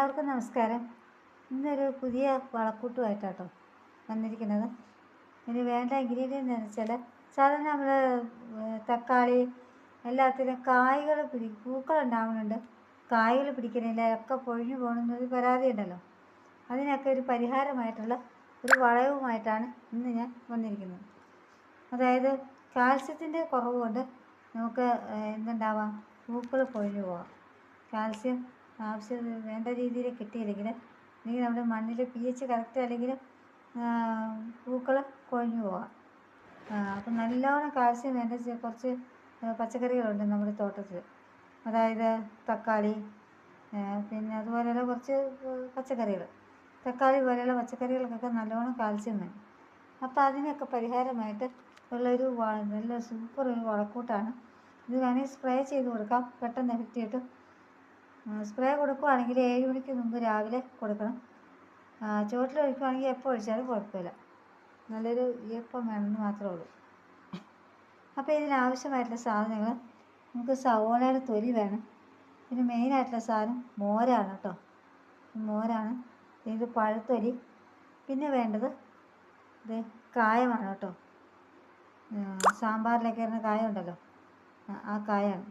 എല്ലാവർക്കും നമസ്കാരം. ഇന്നൊരു പുതിയ വളക്കൂട്ടുമായിട്ടാട്ടോ വന്നിരിക്കുന്നത്. ഇതിന് വേണ്ട ഇൻഗ്രീഡിയന്റ് എന്ന് വെച്ചാൽ സാധാരണ നമ്മൾ തക്കാളി എല്ലാത്തിനും കായ്കൾ പിടി പൂക്കളുണ്ടാവുന്നുണ്ട് കായ്കൾ പിടിക്കണില്ല ഒക്കെ പൊഴിഞ്ഞു പോകണമെന്നൊരു പരാതി ഉണ്ടല്ലോ. അതിനൊക്കെ ഒരു പരിഹാരമായിട്ടുള്ള ഒരു വളവുമായിട്ടാണ് ഇന്ന് ഞാൻ വന്നിരിക്കുന്നത്. അതായത് കാൽസ്യത്തിന്റെ കുറവ് കൊണ്ട് നമുക്ക് എന്തുണ്ടാവാം? പൂക്കൾ പൊഴിഞ്ഞു പോകാം കാൽസ്യം ആവശ്യം വേണ്ട രീതിയിൽ കിട്ടിയില്ലെങ്കിൽ അല്ലെങ്കിൽ നമ്മുടെ മണ്ണിൽ പി എച്ച് കറക്റ്റ് അല്ലെങ്കിൽ പൂക്കൾ കൊഴിഞ്ഞു പോകാം അപ്പം നല്ലോണം കാൽസ്യം വേണ്ട കുറച്ച് പച്ചക്കറികളുണ്ട് നമ്മുടെ തോട്ടത്തിൽ. അതായത് തക്കാളി പിന്നെ അതുപോലെയുള്ള കുറച്ച് പച്ചക്കറികൾ. തക്കാളി പോലെയുള്ള പച്ചക്കറികൾക്കൊക്കെ നല്ലോണം കാൽസ്യം വേണം. അപ്പോൾ അതിനൊക്കെ പരിഹാരമായിട്ട് ഉള്ളൊരു നല്ല സൂപ്പർ ഒരു വളക്കൂട്ടാണ്. ഇത് വേണമെങ്കിൽ സ്പ്രേ ചെയ്ത് കൊടുക്കാം. പെട്ടെന്ന് എഫക്റ്റ് കിട്ടും. സ്പ്രേ കൊടുക്കുവാണെങ്കിൽ ഏഴ് മണിക്ക് മുമ്പ് രാവിലെ കൊടുക്കണം. ചുവട്ടിൽ ഒഴിക്കുവാണെങ്കിൽ എപ്പോൾ ഒഴിച്ചാലും കുഴപ്പമില്ല. നല്ലൊരു ഈർപ്പം വേണമെന്ന് മാത്രമേ ഉള്ളൂ. അപ്പോൾ ഇതിനാവശ്യമായിട്ടുള്ള സാധനങ്ങൾ നമുക്ക് സവോളയുടെ തൊലി വേണം. പിന്നെ മെയിനായിട്ടുള്ള സാധനം മോരാണ് കേട്ടോ മോരാണ്. ഇത് പഴത്തൊലി. പിന്നെ വേണ്ടത് ഇത് കായമാണ് കേട്ടോ സാമ്പാറിലൊക്കെ ഇടുന്ന കായ ഉണ്ടല്ലോ. ആ- കായാണ്.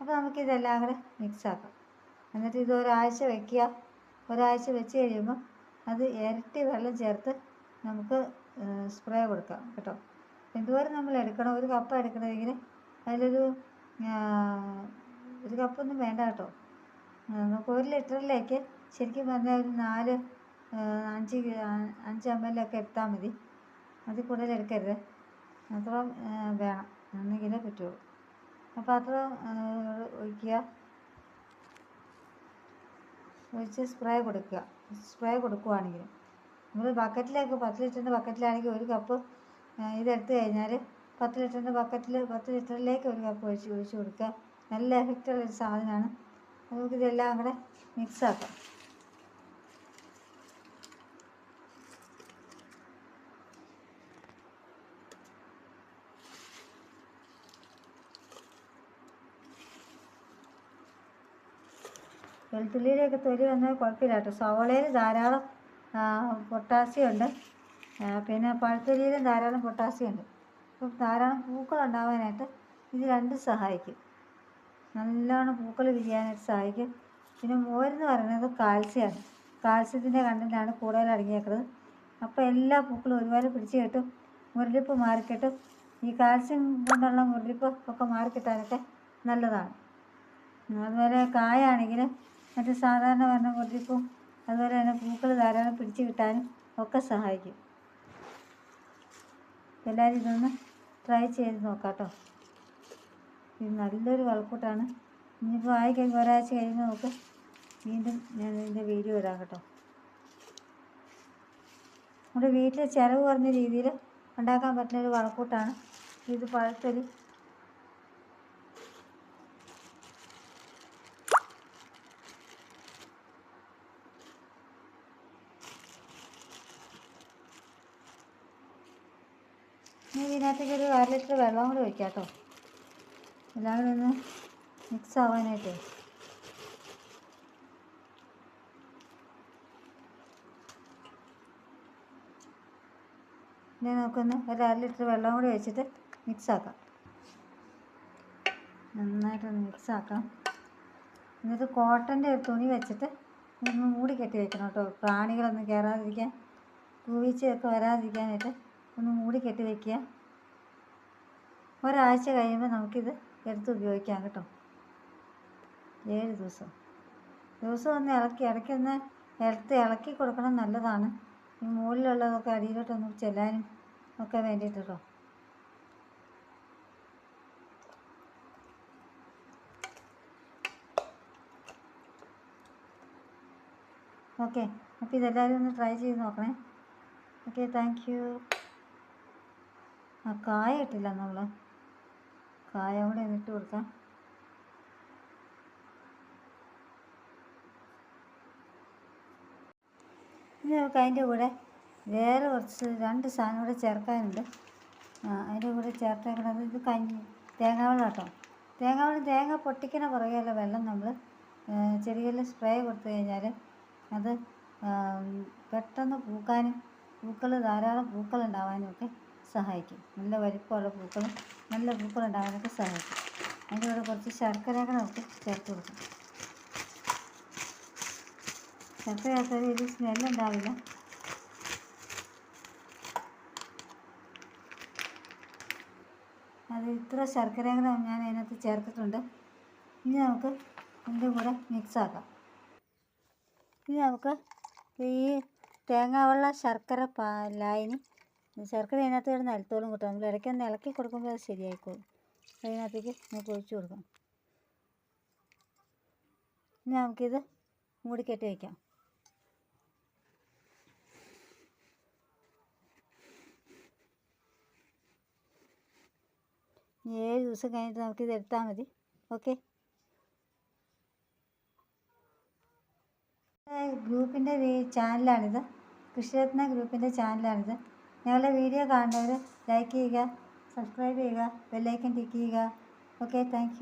അപ്പോൾ നമുക്കിതെല്ലാം കൂടെ മിക്സ് ആക്കാം. എന്നിട്ട് ഇത് ഒരാഴ്ച വയ്ക്കുക ഒരാഴ്ച വെച്ച് കഴിയുമ്പോൾ അത് ഇരട്ടി വെള്ളം ചേർത്ത് നമുക്ക് സ്പ്രേ കൊടുക്കാം കേട്ടോ. എന്തോരം നമ്മൾ എടുക്കണം ഒരു കപ്പ് എടുക്കണമെങ്കിൽ അതിലൊരു ഒരു കപ്പൊന്നും വേണ്ട കേട്ടോ. നമുക്ക് ഒരു ലിറ്ററിലേക്ക് ശരിക്കും പറഞ്ഞാൽ ഒരു നാല് അഞ്ച് അഞ്ച് എം ഒക്കെ എടുത്താൽ മതി. അതിൽ കൂടുതൽ എടുക്കരുത്. അത്രയും വേണം. എന്നെങ്കിലേ പറ്റുള്ളൂ. അപ്പോൾ അത്ര ഒഴിക്കുക. ഒഴിച്ച് സ്പ്രേ കൊടുക്കുക. സ്പ്രേ കൊടുക്കുവാണെങ്കിൽ നമ്മൾ ബക്കറ്റിലേക്ക് പത്ത് ലിറ്ററിന്റെ ബക്കറ്റിലാണെങ്കിൽ ഒരു കപ്പ് ഇതെടുത്ത് കഴിഞ്ഞാൽ പത്ത് ലിറ്ററിന്റെ ബക്കറ്റിൽ പത്ത് ലിറ്ററിലേക്ക് ഒരു കപ്പ് ഒഴിച്ച് ഒഴിച്ച് കൊടുക്കുക. നല്ല എഫക്റ്റുള്ള ഒരു സാധനമാണ്. നമുക്കിതെല്ലാം കൂടെ മിക്സ് വെളുത്തുള്ളിയിലൊക്കെ തൊലി വന്നാൽ കുഴപ്പമില്ല കേട്ടോ. സവോളയിൽ ധാരാളം പൊട്ടാസ്യം ഉണ്ട്. പിന്നെ പഴുത്തുള്ളിയിലും ധാരാളം പൊട്ടാസ്യം ഉണ്ട്. അപ്പം ധാരാളം പൂക്കൾ ഉണ്ടാവാനായിട്ട് ഇത് രണ്ടും സഹായിക്കും. നല്ലോണം പൂക്കൾ വിരിയാനായിട്ട് സഹായിക്കും. പിന്നെ മോരെന്ന് പറയുന്നത് കാൽസ്യമാണ്. കാൽസ്യത്തിന്റെ കണ്ടന്റാണ് കൂടുതൽ അടങ്ങിയേക്കുന്നത് അപ്പോൾ എല്ലാ പൂക്കളും ഒരുപോലെ പിടിച്ച് കിട്ടും മുരടിപ്പ് മാറിക്കിട്ടും. ഈ കാൽസ്യം കൊണ്ടുള്ള മുരടിപ്പ് ഒക്കെ മാറിക്കിട്ടാനൊക്കെ നല്ലതാണ്. അതുപോലെ കായാണെങ്കിൽ മറ്റു സാധാരണ വർണം മുരടിപ്പും അതുപോലെ തന്നെ പൂക്കൾ ധാരാളം പിടിച്ചു കിട്ടാനും ഒക്കെ സഹായിക്കും. എല്ലാവരും ഇതൊന്ന് ട്രൈ ചെയ്ത് നോക്കാട്ടോ. കേട്ടോ ഇത് നല്ലൊരു വളക്കൂട്ടാണ്. ഇനിയിപ്പോൾ ആയി കഴിയുമ്പോൾ ഒരാഴ്ച കഴിയുമ്പോൾ നമുക്ക് വീണ്ടും ഞാൻ ഇതിന്റെ വീഡിയോ ഇടാം കേട്ടോ. നമ്മുടെ വീട്ടിൽ ചിലവ് കുറഞ്ഞ രീതിയിൽ ഉണ്ടാക്കാൻ പറ്റുന്ന ഒരു വളക്കൂട്ടാണ്. ഇത് പഴത്തൊലി ഇനി ഇതിനകത്തേക്ക് ഒരു അര ലിറ്റർ വെള്ളം കൂടി ഒഴിക്കാം കേട്ടോ എല്ലാം കൂടി ഒന്ന് മിക്സ് ആവാനായിട്ട്. ഇനി നമുക്കൊന്ന് ഒരു അര ലിറ്റർ വെള്ളം കൂടി ഒഴിച്ചിട്ട് മിക്സ് ആക്കാം. നന്നായിട്ടൊന്ന് മിക്സ് ആക്കാം. എന്നിട്ട് കോട്ടന്റെ ഒരു തുണി വെച്ചിട്ട് ഒന്ന് മൂടി കെട്ടി വെക്കണം കേട്ടോ. പ്രാണികളൊന്നും കയറാതിരിക്കാൻ പൂവീച്ചയൊക്കെ വരാതിരിക്കാനായിട്ട് ഒന്ന് മൂടി കെട്ടി വെക്കുക. ഒരാഴ്ച കഴിയുമ്പോൾ നമുക്കിത് എടുത്ത് ഉപയോഗിക്കാം കേട്ടോ. ഏഴ് ദിവസം. ദിവസം ഒന്ന് ഇളക്കി ഇടയ്ക്കൊന്ന് എടുത്ത് ഇളക്കി കൊടുക്കണം നല്ലതാണ്. ഈ മുകളിലുള്ളതൊക്കെ അടിയിലോട്ടൊന്ന് ചെല്ലാനും ഒക്കെ വേണ്ടിയിട്ട് കേട്ടോ. ഓക്കെ. അപ്പോൾ ഇതെല്ലാവരും ഒന്ന് ട്രൈ ചെയ്ത് നോക്കണേ. Okay thank you. ആ കായ ഇട്ടില്ല നമ്മൾ കായ കൂടെ ഇട്ട് കൊടുക്കാം. ഇനി നമുക്ക് അതിന്റെ കൂടെ വേറെ കുറച്ച് രണ്ട് സാധനം കൂടെ ചേർക്കാനുണ്ട്. അതിന്റെ കൂടെ ചേർത്തേക്കുന്നത് ഇത് കഞ്ഞി തേങ്ങാവെള്ളം കേട്ടോ. തേങ്ങാവെള്ളം തേങ്ങ പൊട്ടിക്കണ പുറകെയുള്ള വെള്ളം നമ്മൾ ചെടികളിൽ സ്പ്രേ കൊടുത്തു കഴിഞ്ഞാൽ അത് പെട്ടെന്ന് പൂക്കാനും പൂക്കൾ ധാരാളം പൂക്കൾ ഉണ്ടാവാനും ഒക്കെ സഹായിക്കും. നല്ല വലിപ്പമുള്ള പൂക്കളും നല്ല പൂക്കൾ ഉണ്ടാകാനൊക്കെ സഹായിക്കും. അതിന്റെ കൂടെ കുറച്ച് ശർക്കര കൂടെ നമുക്ക് ചേർത്ത് കൊടുക്കാം. ശർക്കര ചേർത്താൽ ഒരു സ്മെല്ലുണ്ടാവില്ല അത് ഇത്ര ശർക്കര കൂടെ ഞാൻ അതിനകത്ത് ചേർത്തിട്ടുണ്ട്. ഇനി നമുക്ക് ഇതിന്റെ കൂടെ മിക്സ് ആക്കാം. ഇനി നമുക്ക് ഈ തേങ്ങാവെള്ള ശർക്കര പാ ലായനി ശർക്കര അതിനകത്ത് കിടന്ന് നിലത്തോളം കിട്ടും. നമ്മൾ ഇടയ്ക്കൊന്ന് ഇളക്കി കൊടുക്കുമ്പോൾ അത് ശരിയായിക്കോളും. അതിനകത്തേക്ക് നമുക്ക് ഒഴിച്ചു കൊടുക്കാം ഇനി നമുക്കിത് മൂടിക്കെട്ടി വയ്ക്കാം ഇനി ഏഴ് ദിവസം കഴിഞ്ഞിട്ട് നമുക്കിത് എടുത്താൽ മതി. ഓക്കെ? ഗ്രൂപ്പിന്റെ ചാനലാണിത്. കൃഷിരത്ന ഗ്രൂപ്പിന്റെ ചാനലാണിത്. ഞങ്ങളുടെ വീഡിയോ കാണുന്നവർ ലൈക്ക് ചെയ്യുക സബ്സ്ക്രൈബ് ചെയ്യുക ബെല്ലൈക്കൻ ടിക്ക് ചെയ്യുക. Okay thank